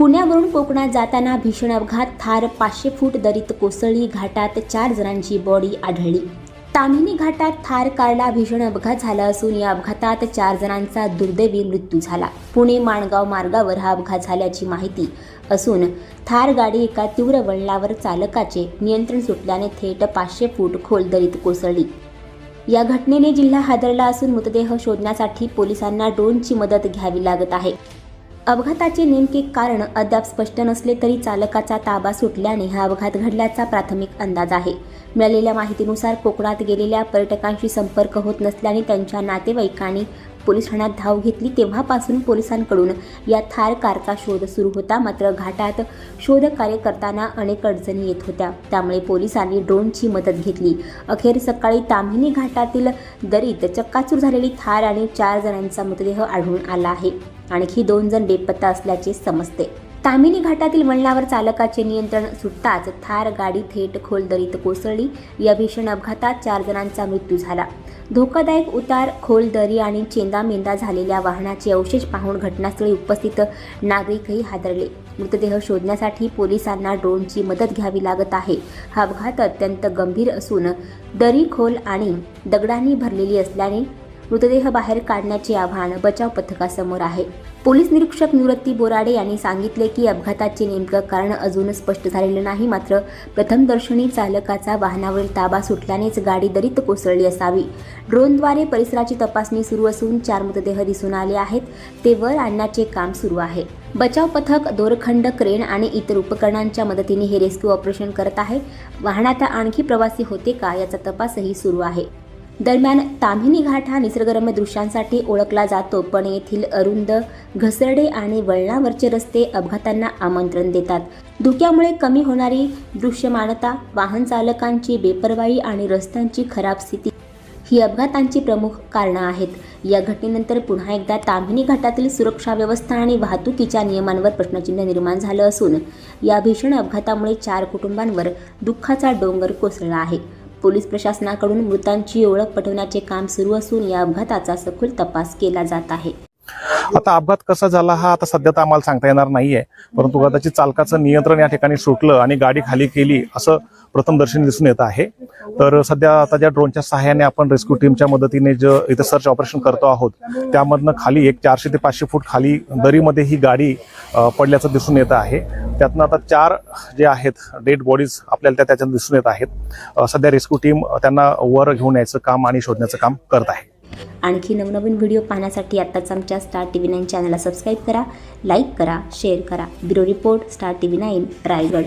पुण्यावरून कोकणात जाताना भीषण अपघात थार पाचशे फूट दरीत कोसळली घाटात चार जणांची बॉडी आढळली. तामिनी घाटात थार कारला भीषण अपघात झाला असून या अपघातात चार जणांचा दुर्दैवी मृत्यू झाला. पुणे माणगाव मार्गावर हा अपघात झाल्याची माहिती असून थार गाडी एका तीव्र वळणावर चालकाचे नियंत्रण सुटल्याने थेट पाचशे फूट खोल दरीत कोसळली. या घटनेने जिल्हा हादरला असून मृतदेह शोधण्यासाठी पोलिसांना ड्रोनची मदत घ्यावी लागत आहे. अपघाताचे नेमके कारण अद्याप स्पष्ट नसले तरी चालकाचा ताबा सुटल्याने हा अपघात घडल्याचा प्राथमिक अंदाज आहे. मिळालेल्या माहितीनुसार कोकणात गेलेल्या पर्यटकांशी संपर्क होत नसल्याने त्यांच्या नातेवाईकांनी पोलीस ठाण्यात धाव घेतली. तेव्हापासून पोलिसांकडून या थार कारचा शोध सुरू होता. मात्र घाटात शोध कार्य करताना अनेक अडचणी येत होत्या. त्यामुळे पोलिसांनी ड्रोनची मदत घेतली. अखेर सकाळी ताम्हिणी घाटातील दरीत चक्काचूर झालेली थार आणि चार जणांचा मृतदेह आढळून आला आहे. आणखी दोन जण बेपत्ता असल्याचे समजते. तामिनी घाटातील वळणावर चालकाचे नियंत्रण सुटताच थार गाडी थेट खोल दरीत कोसळली. या भीषण अपघातात चार जणांचा मृत्यू झाला. धोकादायक उतार खोल दरी आणि चेंदामेंदा झालेल्या वाहनाचे अवशेष पाहून घटनास्थळी उपस्थित नागरिकही हादरले. मृतदेह शोधण्यासाठी पोलिसांना ड्रोनची मदत घ्यावी लागत आहे. हा अपघात अत्यंत गंभीर असून दरी खोल आणि दगडांनी भरलेली असल्याने मृतदेह बाहेर काढण्याचे आव्हान बचाव पथकासमोर आहे. पोलीस निरीक्षक निवृत्ती बोराडे यांनी सांगितले की अपघाताचे नेमकं कारण अजून स्पष्ट झालेलं नाही मात्र प्रथमदर्शनी चालकाचा वाहनावरील ताबा सुटल्यानेच गाडी दरीत कोसळली असावी. ड्रोनद्वारे परिसराची तपासणी सुरू असून चार मृतदेह दिसून आले आहेत. ते वर आणण्याचे काम सुरू आहे. बचाव पथक दोरखंड क्रेन आणि इतर उपकरणांच्या मदतीने हे रेस्क्यू ऑपरेशन करत आहे. वाहनात आणखी प्रवासी होते का याचा तपासही सुरू आहे. दरम्यान ताम्हिणी घाट हा निसर्गरम्य दृश्यांसाठी ओळखला जातो. पण येथील अरुंद घसरडे आणि वळणावरचे रस्ते अपघातांना आमंत्रण देतात. धुक्यामुळे कमी होणारी दृश्यमानता वाहन चालकांची बेपरवाई आणि रस्त्यांची खराब स्थिती ही अपघातांची प्रमुख कारणं आहेत. या घटनेनंतर पुन्हा एकदा ताम्हिणी घाटातील सुरक्षा व्यवस्था आणि वाहतुकीच्या नियमांवर प्रश्नचिन्ह निर्माण झालं असून या भीषण अपघातामुळे चार कुटुंबांवर दुःखाचा डोंगर कोसळला आहे. पोलीस प्रशासनाकडून मृतांची ओळख पटवण्याचे काम सुरू असून या अपघाताचा सखोल तपास केला जात आहे. आता अपघात कसा झाला हा आता सध्या तर आम्हाला सांगता येणार नाहीये. परंतु कदाचित चालकाचं नियंत्रण या ठिकाणी सुटलं आणि गाडी खाली केली असं प्रथमदर्शनी दिसून येत आहे. तर सध्या आता ज्या ड्रोनच्या सहाय्याने आपण रेस्क्यू टीमच्या मदतीने जे इथं सर्च ऑपरेशन करतो आहोत त्यामधनं खाली एक चारशे ते पाचशे फूट खाली दरीमध्ये ही गाडी पडल्याचं दिसून येत आहे. त्यातनं आता चार जे आहेत डेड बॉडीज आपल्याला त्या त्याच्यात दिसून येत आहेत. सध्या रेस्क्यू टीम त्यांना वर घेऊन यायचं काम आणि शोधण्याचं काम करत आहे. आणखी नवनवीन व्हिडिओ पाहण्यासाठी आत्ताच आमच्या स्टार टी व्ही नाईन चॅनलला सबस्क्राईब करा लाईक करा शेअर करा. Bureau report star T V nine Raigad.